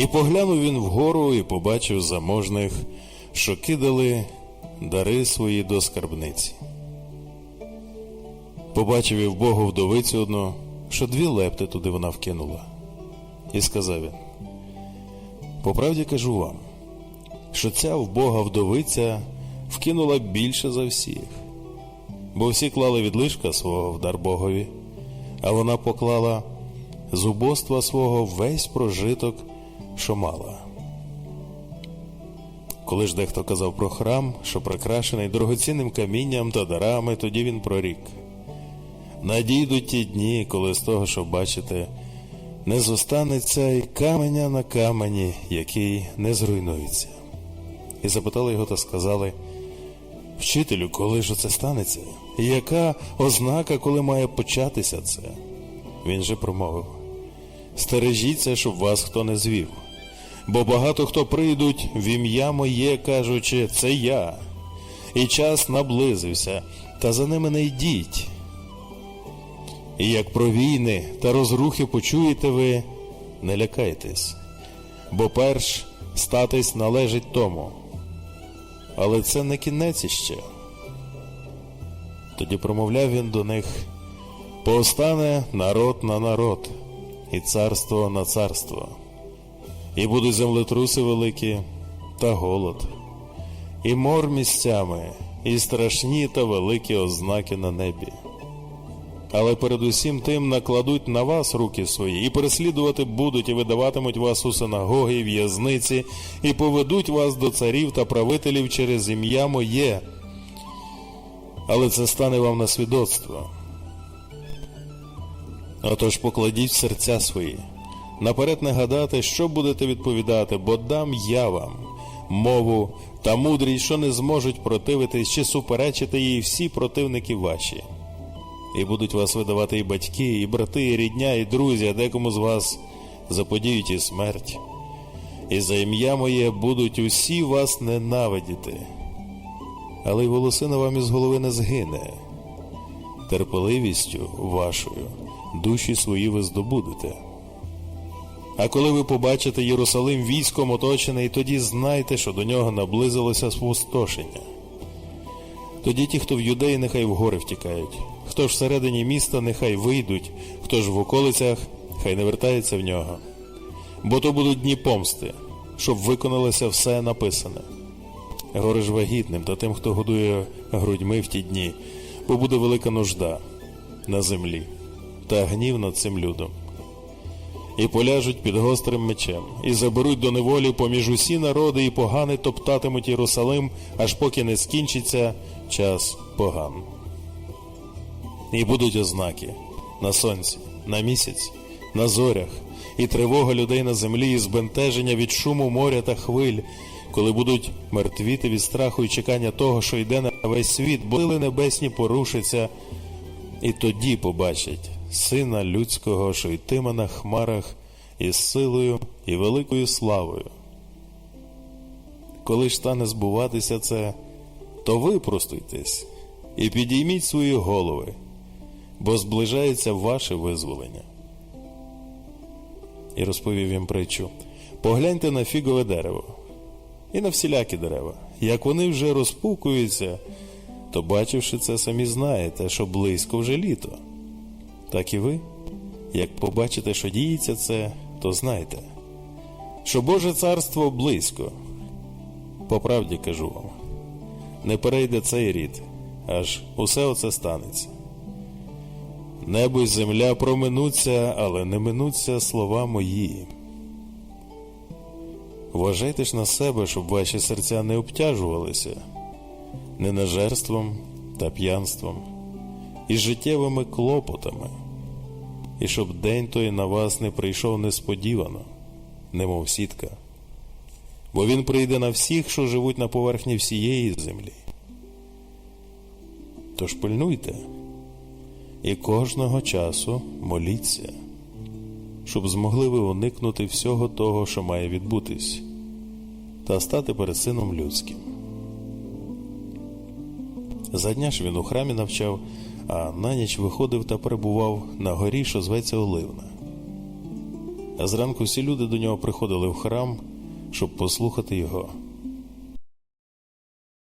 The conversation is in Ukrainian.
І поглянув він вгору і побачив заможних, що кидали дари свої до скарбниці. Побачив і вбогу вдовицю одну, що дві лепти туди вона вкинула. І сказав він: По правді кажу вам, що ця вбога вдовиця вкинула більше за всіх, бо всі клали від лишка свого в дар Богові, а вона поклала з убоства свого весь прожиток, що мала. Коли ж дехто казав про храм, що прикрашений дорогоцінним камінням та дарами, тоді він прорік. Надійдуть ті дні, коли з того, що бачите, не зостанеться й каменя на камені, який не зруйнується. І запитали його та сказали: Вчителю, коли ж це станеться? І яка ознака, коли має початися це? Він же промовив: Стережіться, щоб вас хто не звів. Бо багато хто прийдуть в ім'я моє, кажучи, це я. І час наблизився, та за ними не йдіть. І як про війни та розрухи почуєте ви, не лякайтесь, бо перш статись належить тому. Але це не кінець іще. Тоді промовляв він до них: повстане народ на народ, і царство на царство, і будуть землетруси великі та голод, і мор місцями, і страшні та великі ознаки на небі. Але передусім тим накладуть на вас руки свої, і переслідувати будуть, і видаватимуть вас у синагоги і в'язниці, і поведуть вас до царів та правителів через ім'я моє. Але це стане вам на свідоцтво. Отож покладіть серця свої, наперед не гадати, що будете відповідати, бо дам я вам мову та мудрість, що не зможуть противитись чи суперечити їй всі противники ваші. І будуть вас видавати і батьки, і брати, і рідня, і друзі, а декому з вас заподіють і смерть. І за ім'я моє будуть усі вас ненавидіти. Але й волосина вам із голови не згине. Терпеливістю вашою душі свої ви здобудете. А коли ви побачите Єрусалим військом оточений, тоді знайте, що до нього наблизилося спустошення. Тоді ті, хто в юдеї, нехай в гори втікають, хто ж всередині міста, нехай вийдуть, хто ж в околицях, хай не вертається в нього. Бо то будуть дні помсти, щоб виконалося все написане. Горе ж вагітним та тим, хто годує грудьми в ті дні, бо буде велика нужда на землі та гнів над цим людом. І поляжуть під гострим мечем, і заберуть до неволі поміж усі народи, і погани топтатимуть Єрусалим, аж поки не скінчиться час поган. І будуть ознаки на сонці, на місяць, на зорях, і тривога людей на землі, і збентеження від шуму моря та хвиль, коли будуть мертвіти від страху і чекання того, що йде на весь світ, бо небесні порушаться, і тоді побачать сина людського, що йтиме на хмарах із силою і великою славою. Коли ж стане збуватися це, то випростуйтесь і підійміть свої голови, бо зближається ваше визволення. І розповів їм притчу: погляньте на фігове дерево і на всілякі дерева. Як вони вже розпукуються, то, бачивши це, самі знаєте, що близько вже літо. Так і ви, як побачите, що діється це, то знайте, що Боже царство близько. По правді кажу вам, не перейде цей рід, аж усе оце станеться. Небо й земля проминуться, але не минуться слова мої. Вважайте ж на себе, щоб ваші серця не обтяжувалися ненажерством та п'янством і життєвими клопотами, і щоб день той на вас не прийшов несподівано, немов сітка, бо він прийде на всіх, що живуть на поверхні всієї землі. Тож пильнуйте і кожного часу моліться, щоб змогли ви уникнути всього того, що має відбутись, та стати перед сином людським. За дня ж він у храмі навчав, а на ніч виходив та перебував на горі, що зветься Оливна. А зранку всі люди до нього приходили в храм, щоб послухати його.